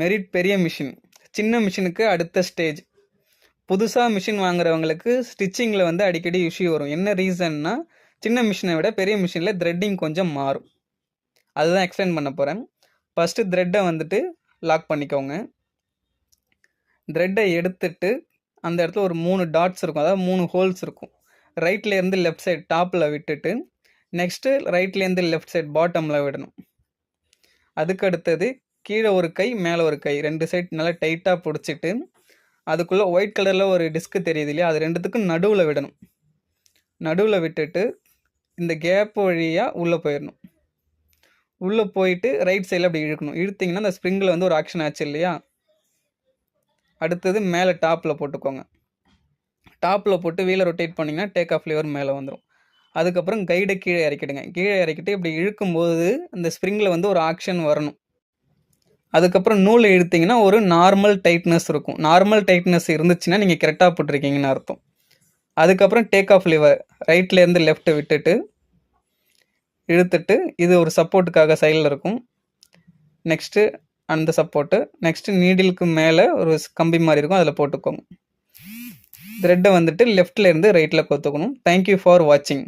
Merit பெரிய machine சின்ன மிஷினுக்கு அடுத்த ஸ்டேஜ் புதுசாக மிஷின் வாங்குறவங்களுக்கு ஸ்டிச்சிங்கில் வந்து அடிக்கடி இஷ்யூ வரும். என்ன ரீசன்னா சின்ன மிஷினை விட பெரிய மிஷினில் த்ரெட்டிங் கொஞ்சம் மாறும். அதுதான் எக்ஸ்பிளைன் பண்ண போகிறேன் ஃபஸ்ட்டு த்ரெட்டை வந்துட்டு லாக் பண்ணிக்கோங்க. த்ரெட்டை எடுத்துட்டு அந்த இடத்துல ஒரு மூணு டாட்ஸ் இருக்கும். அதாவது மூணு ஹோல்ஸ் இருக்கும். ரைட்லேருந்து லெஃப்ட் சைடு டாப்பில் விட்டுட்டு நெக்ஸ்ட்டு ரைட்லேருந்து லெஃப்ட் சைட் பாட்டமில் விடணும். அதுக்கு அடுத்தது கீழே ஒரு கை மேலே ஒரு கை. ரெண்டு சைட் நல்லா டைட்டாக பிடிச்சிட்டு அதுக்குள்ளே ஒயிட் கலரில் ஒரு டிஸ்க்கு தெரியுது இல்லையா? அது ரெண்டுத்துக்கும் நடுவில் விடணும். நடுவில் விட்டுட்டு இந்த கேப் வழியாக உள்ளே போயிடணும் உள்ளே போயிட்டு ரைட் சைடில் அப்படி இழுக்கணும். இழுத்தீங்கன்னா அந்த ஸ்ப்ரிங்கில் வந்து ஒரு ஆக்ஷன் ஆச்சு இல்லையா? அடுத்தது மேலே டாப்பில் போட்டுக்கோங்க. டாப்பில் போட்டு வீலை ரொட்டேட் பண்ணிங்கன்னா டேக் ஆஃப் லிவர் மேலே வந்துடும் அதுக்கப்புறம் கைடை கீழே இறக்கிடுங்க. கீழே இறக்கிட்டு இப்படி இழுக்கும்போது அந்த ஸ்ப்ரிங்கில் வந்து ஒரு ஆக்ஷன் வரணும். அதுக்கப்புறம் நூல் இழுத்திங்கன்னா ஒரு நார்மல் டைட்னஸ் இருக்கும். நார்மல் டைட்னஸ் இருந்துச்சுன்னா நீங்கள் கரெக்டாக போட்டிருக்கீங்கன்னு அர்த்தம். அதுக்கப்புறம் டேக் ஆஃப் லிவர் ரைட்லேருந்து லெஃப்ட்டை விட்டுட்டு இழுத்துட்டு இது ஒரு சப்போர்ட்டுக்காக சைடில் இருக்கும். நெக்ஸ்ட்டு அந்த சப்போர்ட்டு நெக்ஸ்ட்டு நீடிலுக்கு மேலே ஒரு கம்பி மாதிரி இருக்கும் அதில் போட்டுக்கோங்க. த்ரெட்டை வந்துட்டு லெஃப்ட்லேருந்து ரைட்டில் கொத்துக்கணும். தேங்க்யூ ஃபார் வாட்சிங்